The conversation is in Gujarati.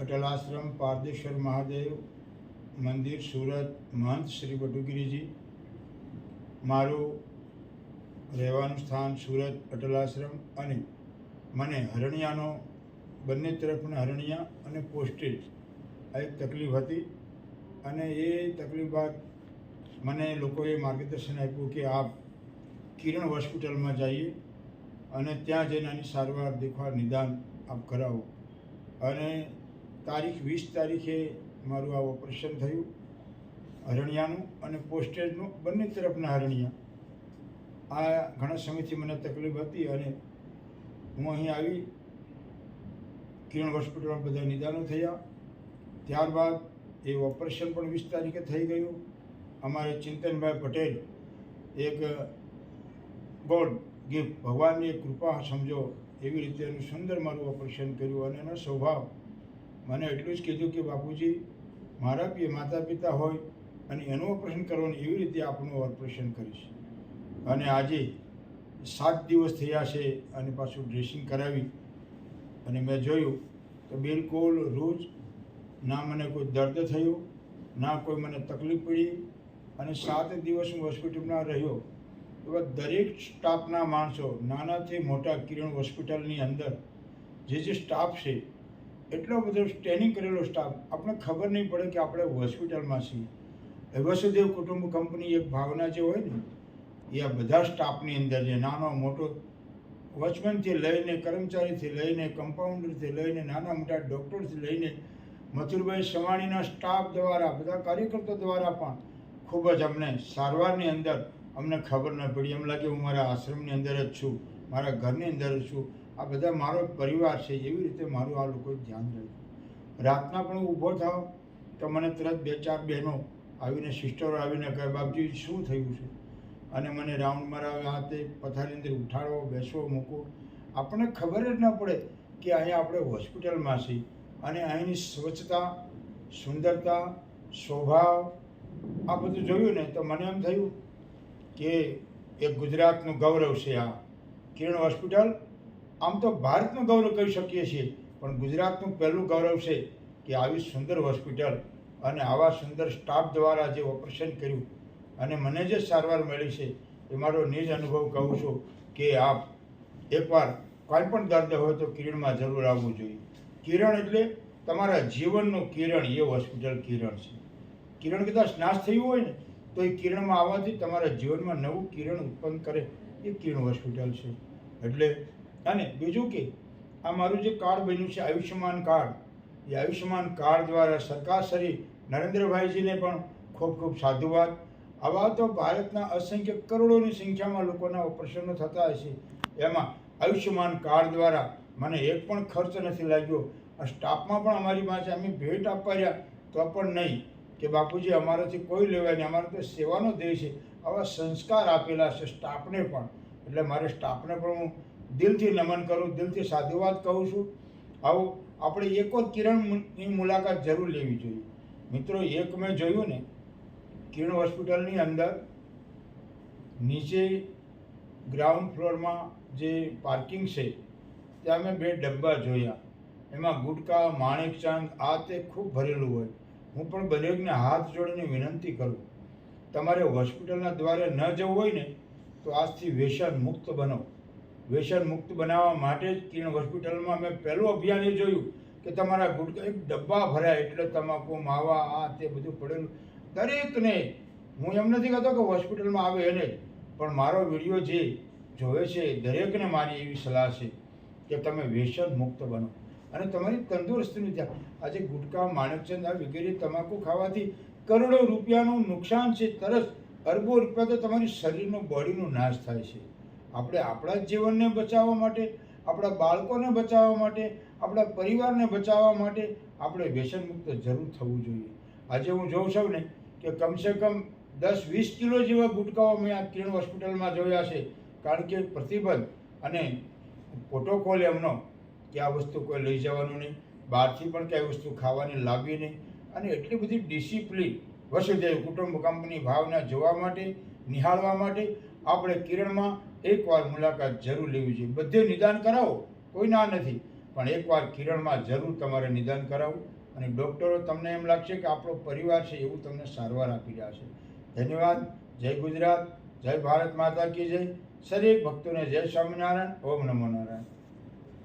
અટલ આશ્રમ પારદેશ્વર મહાદેવ, મંદિર, સુરત, મહંત શ્રી બટુગીરીજી મારું રહેવાનું સ્થાન સુરત અટલ આશ્રમ અને મને હરણિયાનો, બંને તરફના હરણિયા અને પોસ્ટેજ આ એક તકલીફ હતી અને એ તકલીફ બાદ મને લોકોએ માર્ગદર્શન આપ્યું કે આપ કિરણ હોસ્પિટલમાં જઈએ અને ત્યાં જઈને આની સારવાર દેખવા નિદાન આપ કરાવો. અને તારીખ વીસ તારીખે મારું આ ઓપરેશન થયું, હરણિયાનું અને પોસ્ટેજનું બંને તરફના હરણિયા. આ ઘણા સમયથી મને તકલીફ હતી અને હું અહીં આવી, કિરણ હોસ્પિટલમાં બધા નિદાનો થયા. ત્યારબાદ એ ઓપરેશન પણ વીસ તારીખે થઈ ગયું. અમારે ચિંતનભાઈ પટેલ એક ગોડ ગિફ્ટ, ભગવાનની કૃપા સમજો એવી રીતે એનું સુંદર મારું ઓપરેશન કર્યું અને એનો સ્વભાવ મને એટલું જ કીધું કે બાપુજી, મારા પી, માતા પિતા હોય અને એનું ઓપરેશન કરવાનું એવી રીતે આપણું ઓપરેશન કરીશ. અને આજે સાત દિવસ થયા છે અને પાછું ડ્રેસિંગ કરાવી અને મેં જોયું તો બિલકુલ રોજ ના મને કોઈ દર્દ થયું, ના કોઈ મને તકલીફ પડી અને સાત દિવસ હું હોસ્પિટલમાં રહ્યો. એવા દરેક સ્ટાફના માણસો, નાનાથી મોટા કિરણ હોસ્પિટલની અંદર જે જે સ્ટાફ છે એટલો બધો ટ્રેનિંગ કરેલો સ્ટાફ આપણે ખબર નહીં પડે કે આપણે હોસ્પિટલમાં છીએ. વસુદેવ કુટુંબ કંપની એક ભાવના જે હોય ને, એ આ બધા સ્ટાફની અંદર જે નાનો મોટો વોચમેનથી લઈને, કર્મચારીથી લઈને કમ્પાઉન્ડરથી લઈને, નાના મોટા ડૉક્ટરથી લઈને, મથુરભાઈ સવાણીના સ્ટાફ દ્વારા, બધા કાર્યકર્તા દ્વારા પણ ખૂબ જ અમને સારવારની અંદર અમને ખબર ન પડી. એમ લાગે હું મારા આશ્રમની અંદર જ છું. મારા ઘરની અંદર છું. આ બધા મારો પરિવાર છે. એવી રીતે મારું આ લોકોએ ધ્યાન રહ્યું રાતના પણ ઊભો થાવ તો મને તરત બે ચાર બહેનો આવીને સિસ્ટરો આવીને કહે, બાપજી, શું થયું છે? અને મને રાઉન્ડ આ તે પથારી અંદર ઉઠાડો બેસવો મૂકો. આપણને ખબર જ ન પડે કે અહીંયા આપણે હોસ્પિટલમાં છીએ. અને અહીંની સ્વચ્છતા, સુંદરતા, સ્વભાવ, આ બધું જોયું ને તો મને એમ થયું કે એ ગુજરાતનું ગૌરવ છે આ. કિરણ હોસ્પિટલ, આમ તો ભારતનું ગૌરવ કહી શકીએ છીએ, પણ ગુજરાતનું પહેલું ગૌરવ છે કે આવી સુંદર હોસ્પિટલ અને આવા સુંદર સ્ટાફ દ્વારા જે ઓપરેશન કર્યું અને મને જે સારવાર મળી છે એ મારો નિજ અનુભવ કહું છું કે આપ એકવાર કોઈ પણ દર્દ હોય તો કિરણમાં જરૂર આવવું જોઈએ. કિરણ એટલે તમારા જીવનનું કિરણ, એ હોસ્પિટલ કિરણ છે. કિરણ કદાચ નાશ થયું હોય ને, તો એ કિરણમાં આવવાથી તમારા જીવનમાં નવું કિરણ ઉત્પન્ન કરે, એ કિરણ હોસ્પિટલ છે. એટલે અને બીજું કે આ મારું જે કાર્ડ બન્યું છે આયુષ્યમાન કાર્ડ, એ આયુષ્યમાન કાર્ડ દ્વારા સરકાર શ્રી નરેન્દ્રભાઈજીને પણ ખૂબ ખૂબ સાધુવાદ. આવા તો ભારતના અસંખ્ય કરોડોની સંખ્યામાં લોકોના ઓપરેશનો થતા હશે એમાં આયુષ્યમાન કાર્ડ દ્વારા મને એક પણ ખર્ચ નથી લાગ્યો. આ સ્ટાફમાં પણ અમારી પાસે અમે ભેટ આપવા રહ્યા, તો પણ નહીં. કે બાપુજી, અમારાથી કોઈ લેવાય નહીં. અમારે તો સેવાનો ધ્યેય છે. આવા સંસ્કાર આપેલા છે સ્ટાફને પણ. એટલે મારે સ્ટાફને પણ હું દિલથી નમન કરું, દિલથી સાધુવાદ કહું છું. આવું આપણે એક કિરણની મુલાકાત જરૂર લેવી જોઈએ. મિત્રો, એક મેં જોયું ને, કિરણ હોસ્પિટલની અંદર નીચે ગ્રાઉન્ડ ફ્લોરમાં જે પાર્કિંગ છે, ત્યાં મેં બે ડબ્બા જોયા. એમાં ગુટકા માણેકચાંદ આ તે ખૂબ ભરેલું હોય. હું પણ દરેકને હાથ જોડીને વિનંતી કરું. તમારે હોસ્પિટલના દ્વારે ન જવું હોય ને તો આજથી વ્યસન મુક્ત બનો. વ્યસન મુક્ત બનાવવા માટે જ કિરણ હોસ્પિટલમાં મેં પહેલું અભિયાન એ જોયું કે તમારા ગુટકા એક ડબ્બા ભરાય એટલે તમાકુ, માવા, આ તે બધું પડેલું. દરેકને, હું એમ નથી કહેતો કે હોસ્પિટલમાં આવે એને પણ મારો વીડિયો જે જોવે છે દરેકને મારી એવી સલાહ છે કે તમે વ્યસન મુક્ત બનો. અને તમારી તંદુરસ્તીનું ધ્યાન. આજે ગુટકા માણકચંદ આ વગેરે તમાકુ ખાવાથી કરોડો રૂપિયાનું નુકસાન છે તરત અરબો રૂપિયા તો તમારી શરીરનો બોડીનો નાશ થાય છે. આપણે આપણા જ જીવનને બચાવવા માટે, આપણા બાળકોને બચાવવા માટે, આપણા પરિવારને બચાવવા માટે આપણે વ્યસનમુક્ત જરૂર થવું જોઈએ. આજે હું જોઉં છું ને કે કમસે કમ દસ, વીસ કિલો જેવા ગુટકાઓ મેં આ કિરણ હોસ્પિટલમાં જોયા છે. કારણ કે પ્રતિબંધ અને પ્રોટોકોલ એમનો કે આ વસ્તુ કોઈ લઈ જવાનું નહીં. બહારથી પણ કઈ વસ્તુ ખાવાની લાવવી નહીં. અને એટલી બધી ડિસિપ્લિન વસુદેવ કુટુંબ કંપની ભાવના જોવા માટે, નિહાળવા માટે આપણે કિરણમાં એકવાર મુલાકાત જરૂર લેવી જોઈએ. બધે નિદાન કરાવો કોઈ ના નથી. પણ એકવાર કિરણમાં જરૂર તમારે નિદાન કરાવવું અને ડૉક્ટરો તમને એમ લાગશે કે આપણો પરિવાર છે એવું તમને સારવાર આપી રહ્યા છે. ધન્યવાદ. જય ગુજરાત. જય ભારત માતા કી જય. શરીર ભક્તોને જય સ્વામિનારાયણ. ઓમ નમો નારાયણ.